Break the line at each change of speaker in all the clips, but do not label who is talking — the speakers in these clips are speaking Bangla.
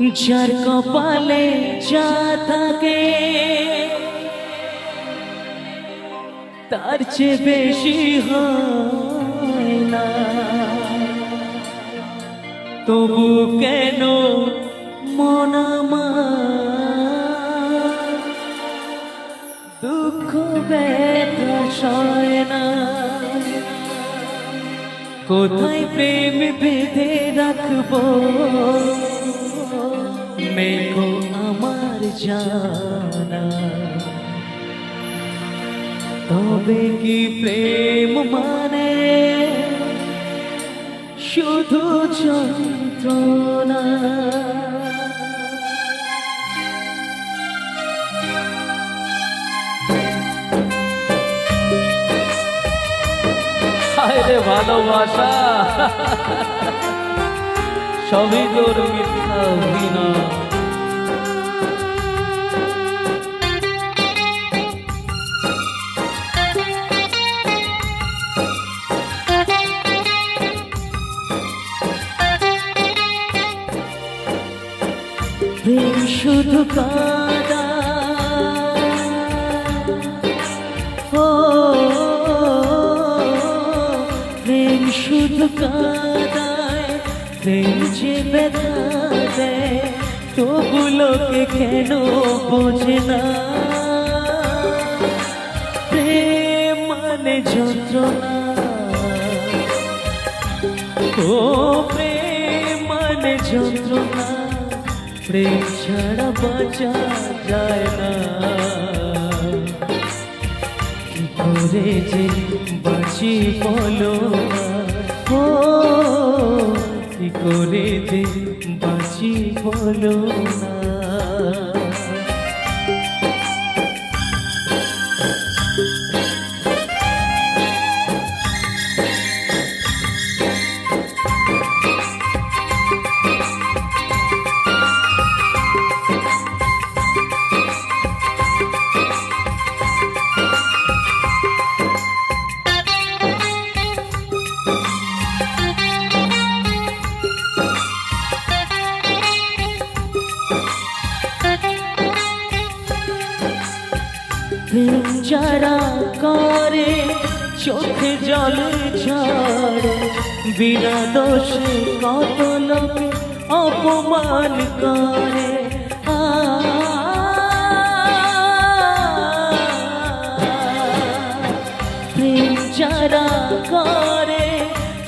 যার কপালে যা থাকে, তার চেয়ে বেশি হয় না। তবু কেন মন আমার দুঃখ, ব্যথা সয় না কোথায় প্রেম বেঁধে রাখব? মেঘো আমার জানা। তবে কি প্রেম মানে? শুধু যন্ত্রণা।
রে ভালোবাসা। সবই তোর মিথ্যা অভিনয়।
প্রেম শুধু কাদা ও, প্রেম শুধু কাদায় প্রেম যে ব্যথা কেন বোঝে না? প্রেম মানে যন্ত্রণা। ও, প্রেম মানে যন্ত্রণা। প্রেম ছাড়া বাঁচা যায় না। কি করে যে বাঁচি বলো ও, কি করে যে বাঁচি বলো না? প্রেম যারা করে, চোখে জল ঝরে, বিনা দোষে কত লোকে অপমান করে? প্রেম যারা করে,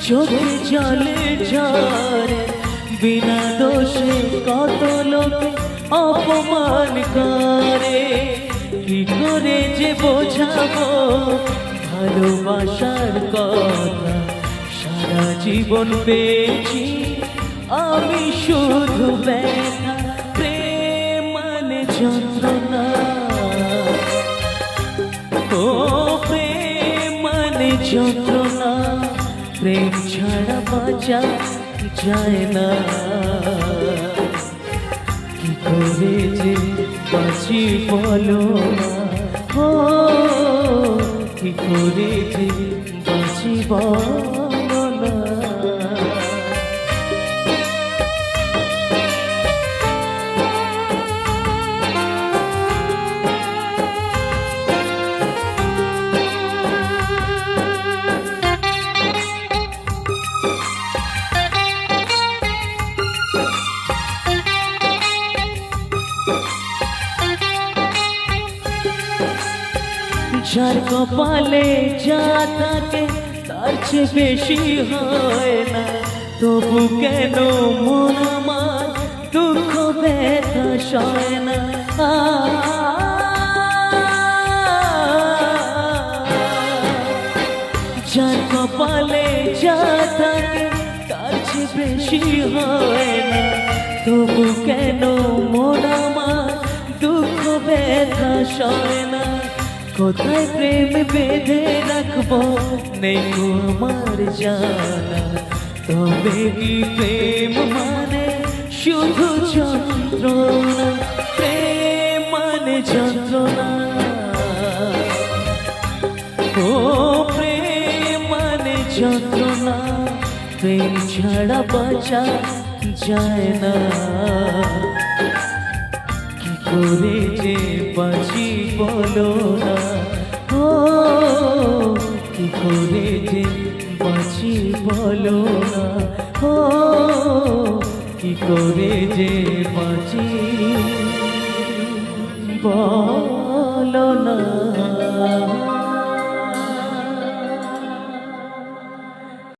চোখে জল ঝরে, বিনা দোষে কত লোকে অপমান করে? কি করে যে বোঝাবো? ভালোবাসার কথা সারা জীবন পেয়েছি। আমি শুধু ব্যথা, প্রেম মানে যন্ত্রণা। ও প্রেম মানে যন্ত্রণা, প্রেম ছাড়া বাঁচা যায় না। কি করে যে বাঁচি বলো কি করে যে বাঁচি বলো যার কপালে যা থাকে, তার চেয়ে বেশি হয় না। তবু কেন মন আমার দুঃখ, ব্যথা সয় না? যার কপালে যা থাকে, তার চেয়ে বেশি হয় না। তবু কেন মন আমার দুঃখ, ব্যথা সয় না? কোথায় প্রেম বেঁধে রাখব? নেই আমার জানা। তবে কি প্রেম মানে শুধু যন্ত্রণা? প্রেম মানে যন্ত্রণা। ও প্রেম মানে যন্ত্রণা। প্রেম ছাড়া বাঁচা যায় না। করিতে বাঁচি বলো না। ও, কি করিতে বাঁচি বলো না। ও, কি যে বলো না।